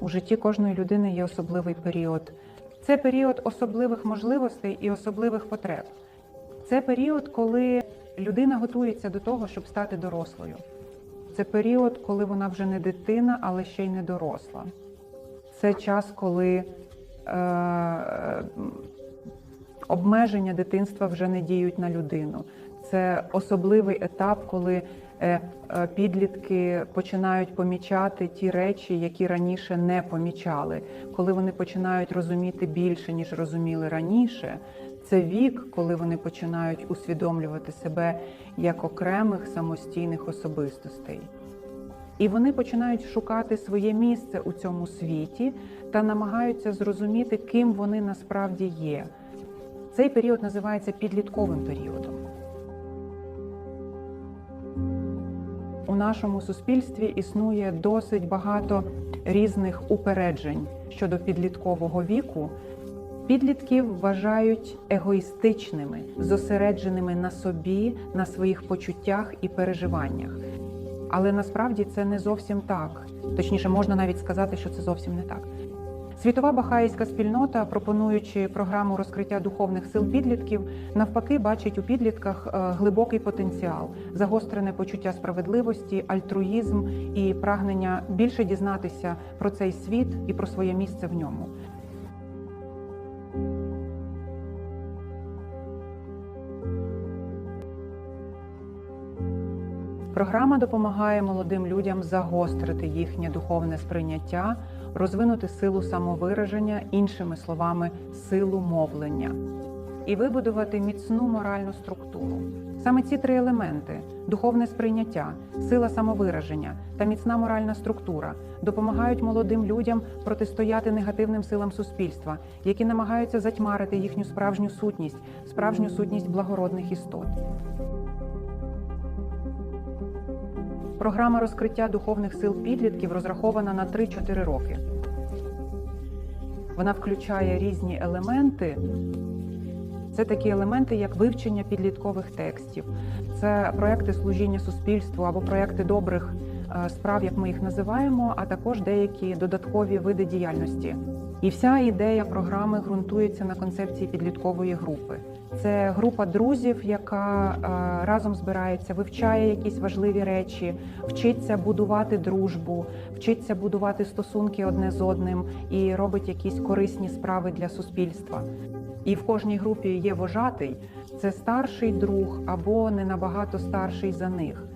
У житті кожної людини є особливий період. Це період особливих можливостей і особливих потреб. Це період, коли людина готується до того, щоб стати дорослою. Це період, коли вона вже не дитина, але ще й не доросла. Це час, коли е, обмеження дитинства вже не діють на людину. Це особливий етап, коли підлітки починають помічати ті речі, які раніше не помічали, коли вони починають розуміти більше, ніж розуміли раніше. Це вік, коли вони починають усвідомлювати себе як окремих самостійних особистостей. І вони починають шукати своє місце у цьому світі та намагаються зрозуміти, ким вони насправді є. Цей період називається підлітковим періодом. Нашому суспільстві існує досить багато різних упереджень щодо підліткового віку. Підлітків вважають егоїстичними, зосередженими на собі, на своїх почуттях і переживаннях. Але насправді це не зовсім так. Точніше, можна навіть сказати, що це зовсім не так. Світова бахаїська спільнота, пропонуючи програму розкриття духовних сил підлітків, навпаки, бачить у підлітках е, глибокий потенціал, загострене почуття справедливості, альтруїзм і прагнення більше дізнатися про цей світ і про своє місце в ньому. Програма допомагає молодим людям загострити їхнє духовне сприйняття, розвинути силу самовираження, іншими словами, силу мовлення, і вибудувати міцну моральну структуру. Саме ці три елементи духовне сприйняття, сила самовираження та міцна моральна структура допомагають молодим людям протистояти негативним силам суспільства, які намагаються затьмарити їхню справжню сутність, справжню сутність благородних істот. Програма розкриття духовних сил підлітків розрахована на 3-4 роки. Вона включає різні елементи. Це такі елементи, як вивчення підліткових текстів, це проекти служіння суспільству або проекти добрих е, справ, як ми їх називаємо, а також деякі додаткові види діяльності. І вся ідея програми ґрунтується на концепції підліткової групи. Це група друзів, яка е, разом збирається, вивчає якісь важливі речі, вчиться будувати дружбу, вчиться будувати стосунки одне з одним і робить якісь корисні справи для суспільства. І в кожній групі є вожатий, це старший друг або не набагато старший за них.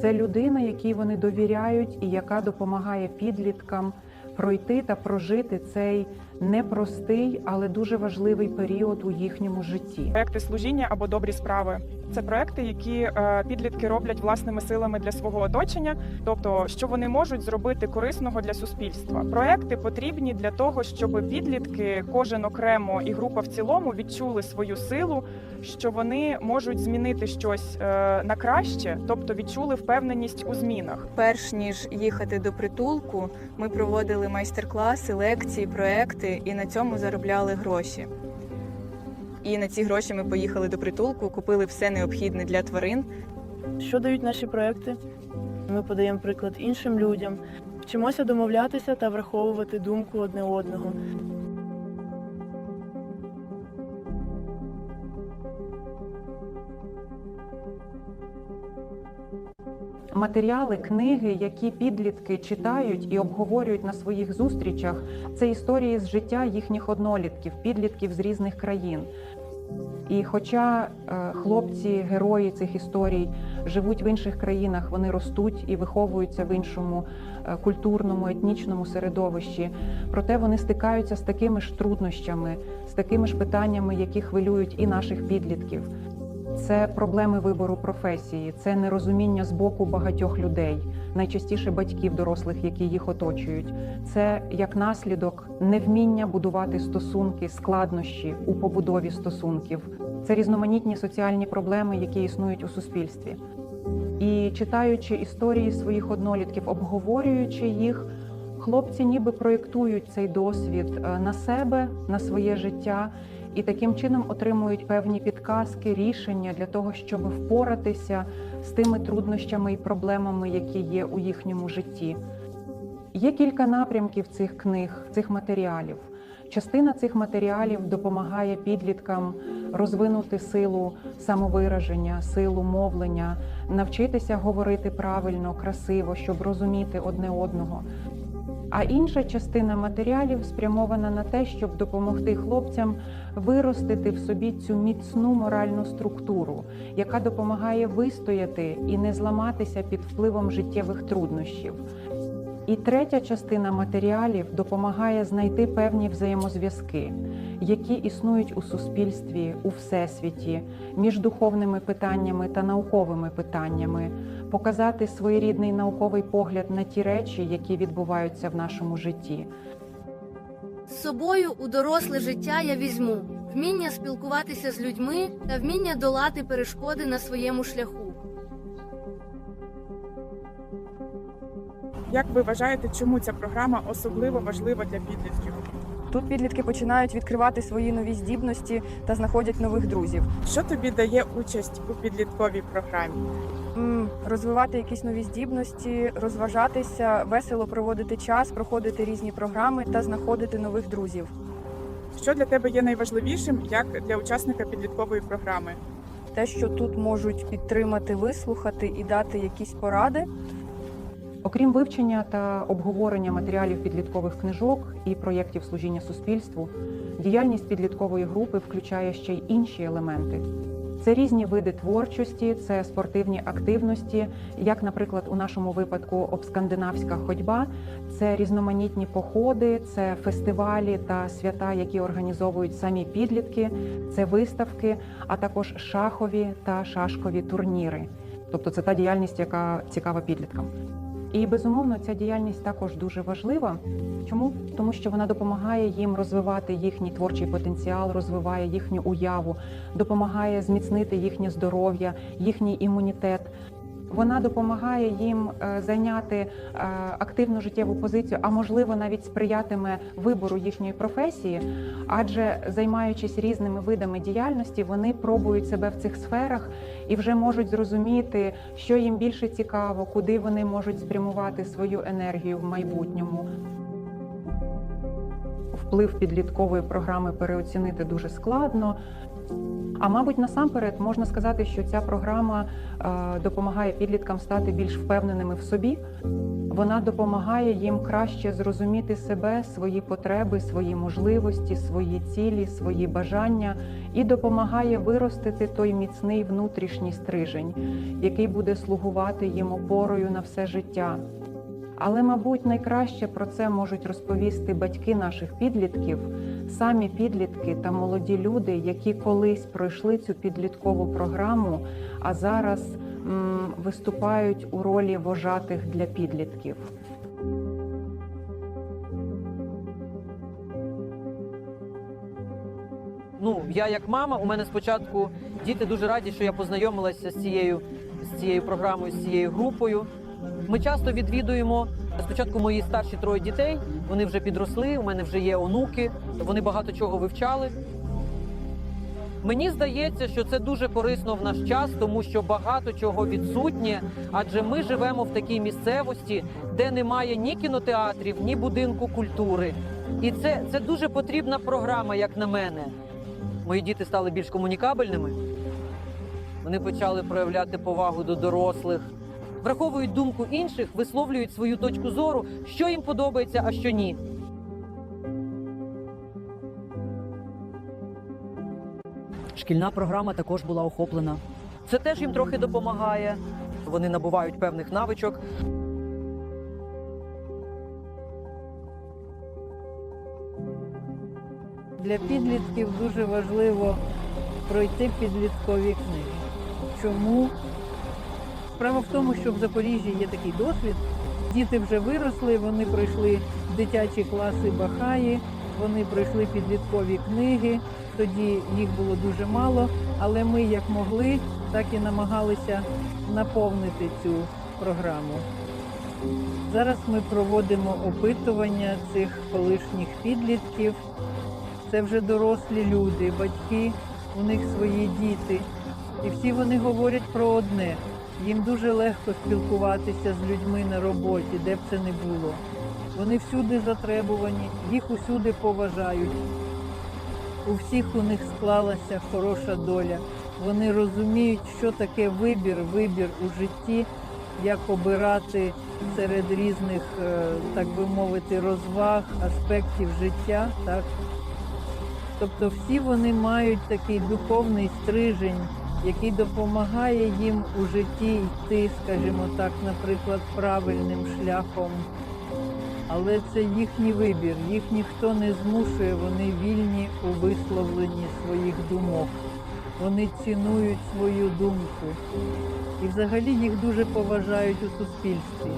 Це людина, якій вони довіряють і яка допомагає підліткам пройти та прожити цей непростий, але дуже важливий період у їхньому житті. Проекти служіння або добрі справи це проекти, які е, підлітки роблять власними силами для свого оточення, тобто що вони можуть зробити корисного для суспільства. Проекти потрібні для того, щоб підлітки, кожен окремо і група в цілому відчули свою силу, що вони можуть змінити щось е, на краще, тобто відчули впевненість у змінах. Перш ніж їхати до притулку, ми проводили майстер-класи, лекції, проекти і на цьому заробляли гроші. І на ці гроші ми поїхали до притулку, купили все необхідне для тварин. Що дають наші проекти? Ми подаємо приклад іншим людям, вчимося домовлятися та враховувати думку одне одного. Матеріали, книги, які підлітки читають і обговорюють на своїх зустрічах, це історії з життя їхніх однолітків, підлітків з різних країн. І хоча е, хлопці, герої цих історій живуть в інших країнах, вони ростуть і виховуються в іншому е, культурному, етнічному середовищі, проте вони стикаються з такими ж труднощами, з такими ж питаннями, які хвилюють і наших підлітків. Це проблеми вибору професії, це нерозуміння з боку багатьох людей, найчастіше батьків дорослих, які їх оточують. Це як наслідок невміння будувати стосунки, складнощі у побудові стосунків. Це різноманітні соціальні проблеми, які існують у суспільстві. І читаючи історії своїх однолітків, обговорюючи їх, хлопці ніби проєктують цей досвід е, на себе, на своє життя і таким чином отримують певні підказки, рішення для того, щоб впоратися з тими труднощами і проблемами, які є у їхньому житті. Є кілька напрямків цих книг, цих матеріалів. Частина цих матеріалів допомагає підліткам розвинути силу самовираження, силу мовлення, навчитися говорити правильно, красиво, щоб розуміти одне одного. А інша частина матеріалів спрямована на те, щоб допомогти хлопцям виростити в собі цю міцну моральну структуру, яка допомагає вистояти і не зламатися під впливом життєвих труднощів. І третя частина матеріалів допомагає знайти певні взаємозв'язки, які існують у суспільстві, у всесвіті, між духовними питаннями та науковими питаннями, показати своєрідний науковий погляд на ті речі, які відбуваються в нашому житті. З собою у доросле життя я візьму вміння спілкуватися з людьми та вміння долати перешкоди на своєму шляху. Як ви вважаєте, чому ця програма особливо важлива для підлітків? Тут підлітки починають відкривати свої нові здібності та знаходять нових друзів. Що тобі дає участь у підлітковій програмі? М, Розвивати якісь нові здібності, розважатися, весело проводити час, проходити різні програми та знаходити нових друзів. Що для тебе є найважливішим як для учасника підліткової програми? Те, що тут можуть підтримати, вислухати і дати якісь поради. Окрім вивчення та обговорення матеріалів підліткових книжок і проєктів служіння суспільству, діяльність підліткової групи включає ще й інші елементи. Це різні види творчості, це спортивні активності, як, наприклад, у нашому випадку обскандинавська ходьба, це різноманітні походи, це фестивалі та свята, які організовують самі підлітки, це виставки, а також шахові та шашкові турніри. Тобто це та діяльність, яка цікава підліткам. І безумовно, ця діяльність також дуже важлива. Чому? Тому що вона допомагає їм розвивати їхній творчий потенціал, розвиває їхню уяву, допомагає зміцнити їхнє здоров'я, їхній імунітет. Вона допомагає їм е, зайняти е, активну життєву позицію, а можливо навіть сприятиме вибору їхньої професії, адже займаючись різними видами діяльності, вони пробують себе в цих сферах і вже можуть зрозуміти, що їм більше цікаво, куди вони можуть спрямувати свою енергію в майбутньому. Вплив підліткової програми переоцінити дуже складно. А мабуть, насамперед можна сказати, що ця програма е, допомагає підліткам стати більш впевненими в собі. Вона допомагає їм краще зрозуміти себе, свої потреби, свої можливості, свої цілі, свої бажання і допомагає виростити той міцний внутрішній стрижень, який буде слугувати їм опорою на все життя. Але, мабуть, найкраще про це можуть розповісти батьки наших підлітків, самі підлітки та молоді люди, які колись пройшли цю підліткову програму, а зараз м, виступають у ролі вожатих для підлітків. Ну, я як мама, у мене спочатку діти дуже раді, що я познайомилася з цією, з цією програмою, з цією групою. Ми часто відвідуємо спочатку мої старші троє дітей. Вони вже підросли, у мене вже є онуки, вони багато чого вивчали. Мені здається, що це дуже корисно в наш час, тому що багато чого відсутнє, адже ми живемо в такій місцевості, де немає ні кінотеатрів, ні будинку культури. І це, це дуже потрібна програма, як на мене. Мої діти стали більш комунікабельними. Вони почали проявляти повагу до дорослих, враховують думку інших, висловлюють свою точку зору, що їм подобається, а що ні. Шкільна програма також була охоплена. Це теж їм трохи допомагає. Вони набувають певних навичок. Для підлітків дуже важливо пройти підліткові книги. Чому? Справа в тому, що в Запоріжжі є такий досвід. Діти вже виросли, вони пройшли дитячі класи Бахаї, вони пройшли підліткові книги. Тоді їх було дуже мало, але ми як могли, так і намагалися наповнити цю програму. Зараз ми проводимо опитування цих колишніх підлітків. Це вже дорослі люди, батьки, у них свої діти. І всі вони говорять про одне. Їм дуже легко спілкуватися з людьми на роботі, де б це не було. Вони всюди затребувані, їх усюди поважають. У всіх у них склалася хороша доля. Вони розуміють, що таке вибір, вибір у житті, як обирати серед різних, е, так би мовити, розваг, аспектів життя. Так? Тобто всі вони мають такий духовний стрижень, який допомагає їм у житті йти, скажімо так, наприклад, правильним шляхом. Але це їхній вибір, їх ніхто не змушує, вони вільні у висловленні своїх думок. Вони цінують свою думку. І взагалі їх дуже поважають у суспільстві.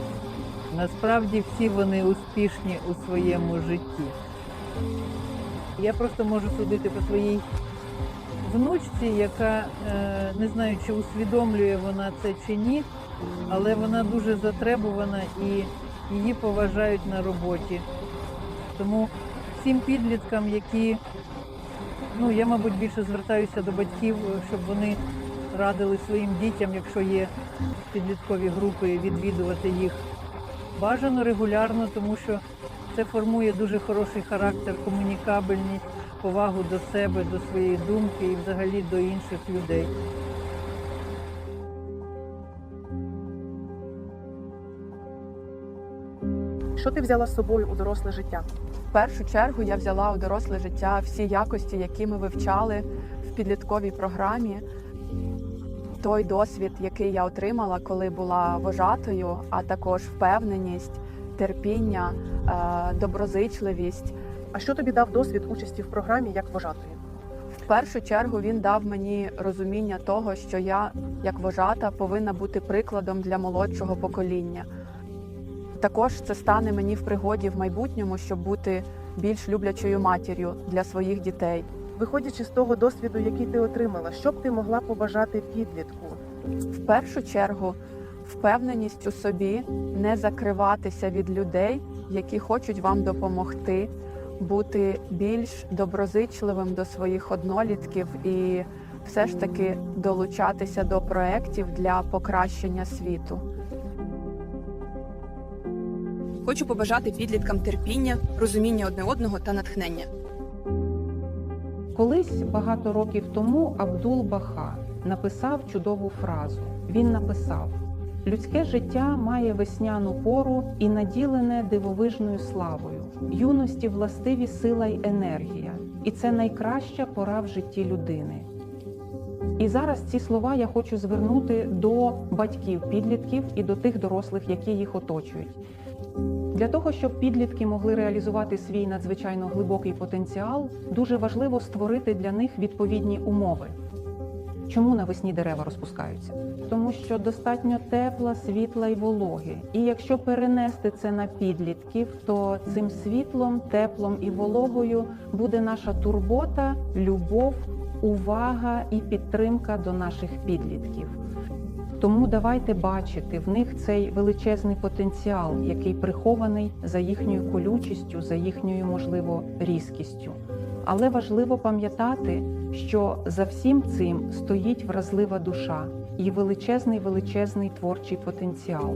Насправді всі вони успішні у своєму житті. Я просто можу судити по своїй внучці, яка е, не знаю, чи усвідомлює вона це чи ні, але вона дуже затребувана і її поважають на роботі. Тому всім підліткам, які, ну я, мабуть, більше звертаюся до батьків, щоб вони радили своїм дітям, якщо є підліткові групи, відвідувати їх бажано регулярно, тому що це формує дуже хороший характер, комунікабельність, повагу до себе, до своєї думки і взагалі до інших людей. Що ти взяла з собою у доросле життя? В першу чергу я взяла у доросле життя всі якості, які ми вивчали в підлітковій програмі. Той досвід, який я отримала, коли була вожатою, а також впевненість, терпіння, е, доброзичливість. А що тобі дав досвід участі в програмі як вожатої? В першу чергу він дав мені розуміння того, що я, як вожата, повинна бути прикладом для молодшого покоління. Також це стане мені в пригоді в майбутньому, щоб бути більш люблячою матір'ю для своїх дітей. Виходячи з того досвіду, який ти отримала, що б ти могла побажати підлітку? В першу чергу впевненість у собі, не закриватися від людей, які хочуть вам допомогти, бути більш доброзичливим до своїх однолітків і все ж таки долучатися до проєктів для покращення світу. Хочу побажати підліткам терпіння, розуміння одне одного та натхнення. Колись багато років тому Абдул Баха написав чудову фразу. Він написав: людське життя має весняну пору і наділене дивовижною славою. Юності властиві сила й енергія, і це найкраща пора в житті людини. І зараз ці слова я хочу звернути до батьків підлітків і до тих дорослих, які їх оточують. Для того, щоб підлітки могли реалізувати свій надзвичайно глибокий потенціал, дуже важливо створити для них відповідні умови. Чому навесні дерева розпускаються? Тому що достатньо тепла, світла й вологи. І якщо перенести це на підлітків, то цим світлом, теплом і вологою буде наша турбота, любов, увага і підтримка до наших підлітків. Тому давайте бачити в них цей величезний потенціал, який прихований за їхньою колючістю, за їхньою, можливо, різкістю. Але важливо пам'ятати, що за всім цим стоїть вразлива душа і величезний величезний творчий потенціал.